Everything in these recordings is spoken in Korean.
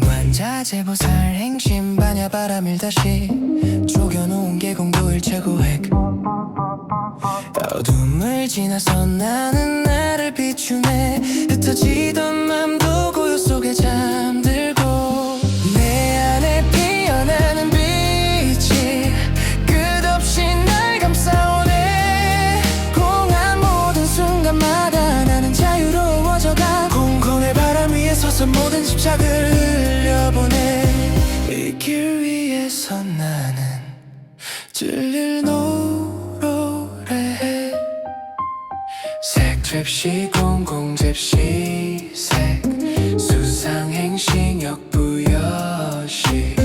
관자재 보살 행심 반야 바람일 다시 들릴 노래해 색 트랩시 공공 잽시 색. 수상행신 역부여시.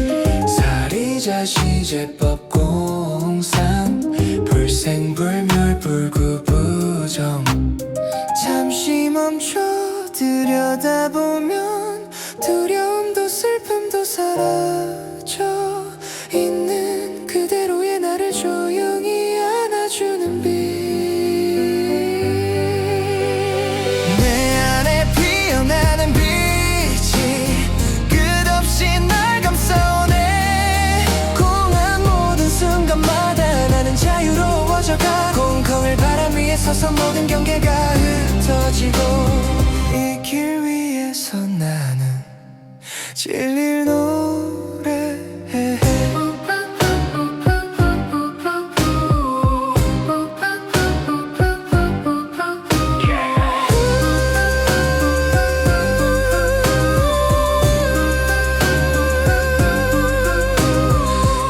사리자 시제법 공상. 불생불멸 불구부정. 잠시 멈춰 들여다보면 두려움도 슬픔도 사라 서서 모든 경계가 흩어지고 이 길 위에서 나는 진릴 노래해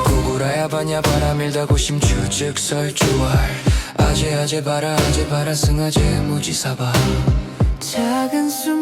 구구라야 바냐 바람일다 고 심추즉설 주월 아재 아재 바라 아재 바라 승아재 무지사바. 작은 숨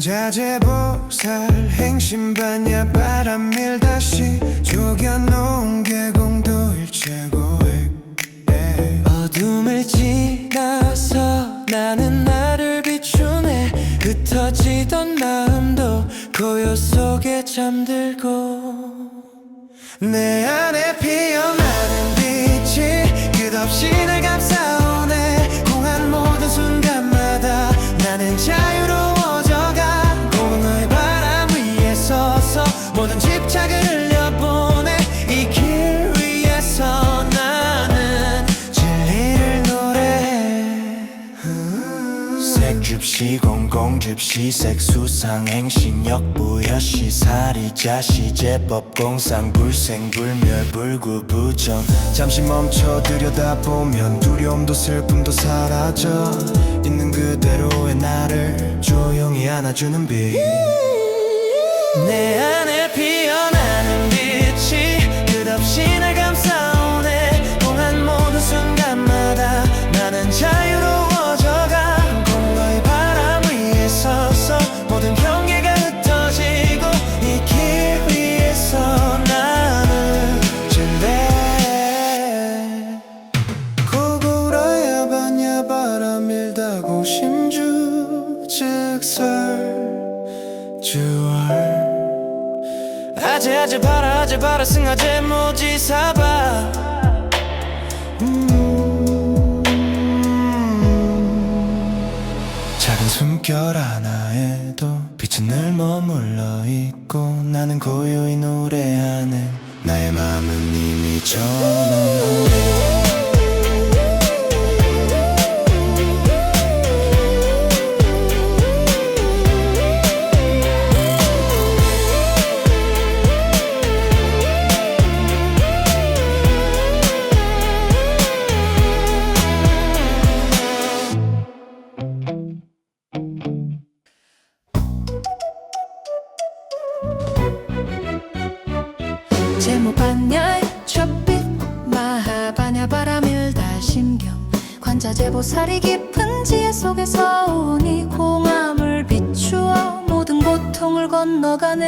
관자재 보살 행신반야 바람일 다시 조겨놓은 계공도 일체고획 어둠을 지나서 나는 나를 비추네. 흩어지던 마음도 고요 속에 잠들고 내 안에 피어나 색 줍시 공공 줍시 색 수상 행신 역부 여시 사리자 시제법 공상 불생 불멸 불구 부정. 잠시 멈춰 들여다보면 두려움도 슬픔도 사라져. 있는 그대로의 나를 조용히 안아주는 빛. 내 바라 아재 바라 승아재 모지? 사바. 작은 숨결 하나에도 빛은 늘 머물러 있고 나는 고요히 노래하네 나의 마음은 이미 전원 자 속에서 오니 공함을 비추어 모든 고통을 건너가네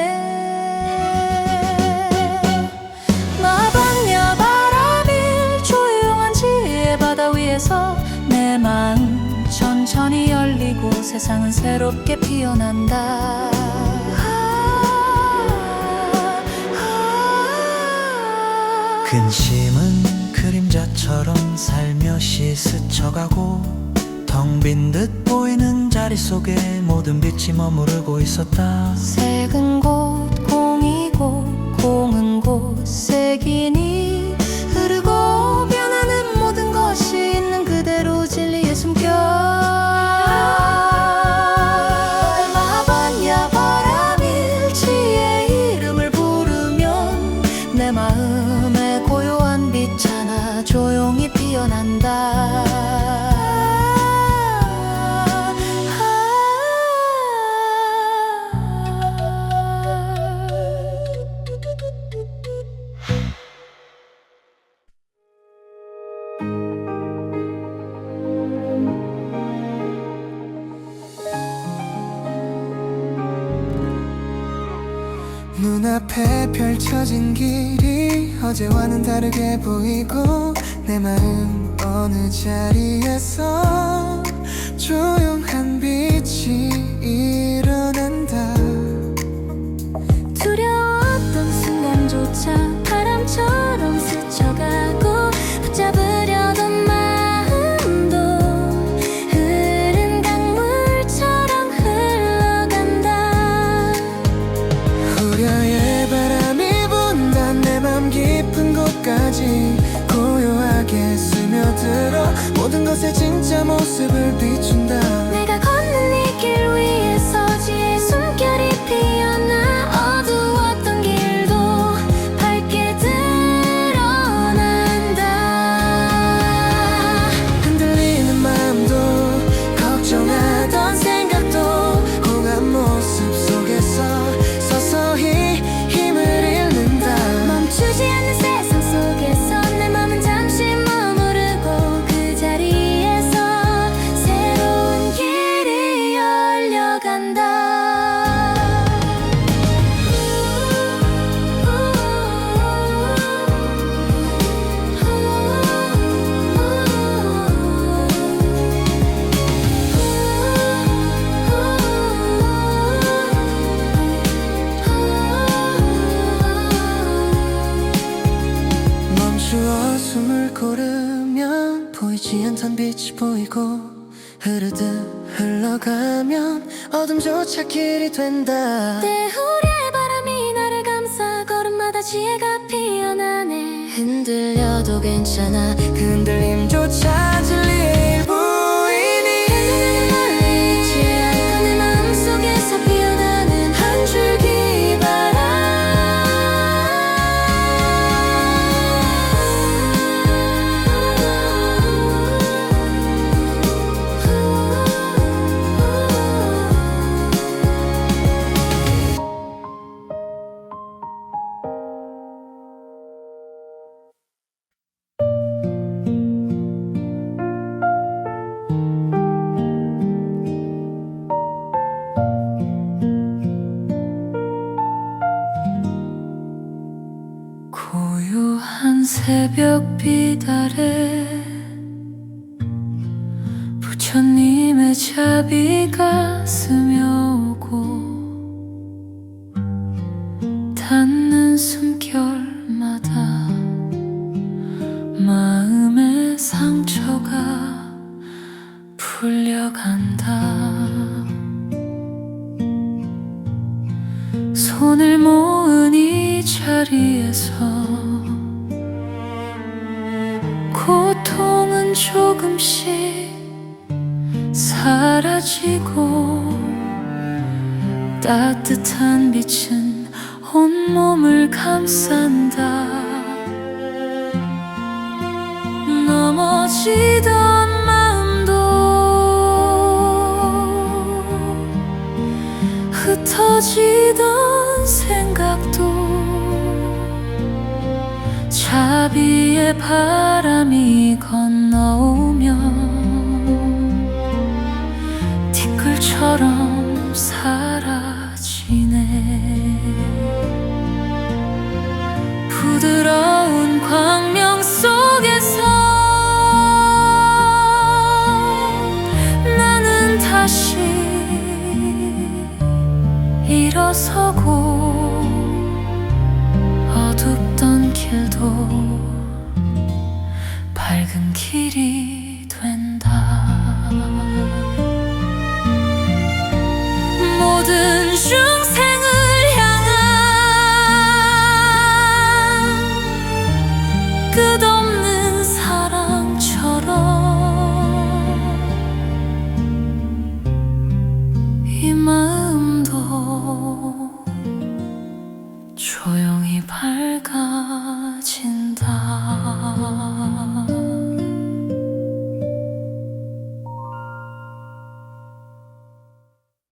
마방야 바람일 조용한 지혜 바다 위에서 내 마음 천천히 열리고 세상은 새롭게 피어난다. 근심은 그림자처럼 살며시 스쳐가고 텅 빈 듯 보이는 자리 속에 모든 빛이 머무르고 있었다 앞에 펼쳐진 길이 어제와는 다르게 보이고 내 마음 어느 자리에서 조용한 빛이 않던 빛이 보이고 흐르듯 흘러가면 어둠조차 길이 된다. 때우리의 바람이 나를 감싸 걸음마다 지혜가 피어나네. 흔들려도 괜찮아. 그 흔들림 새벽빛 아래 부처님의 자비가 스며오고 닿는 숨결마다 마음의 상처가 풀려간다. 손을 모은 이 자리에서 조금씩 사라지고 따뜻한 빛은 온몸을 감싼다. 넘어지던 마음도 흩어지던 생각도 자비의 바람이 건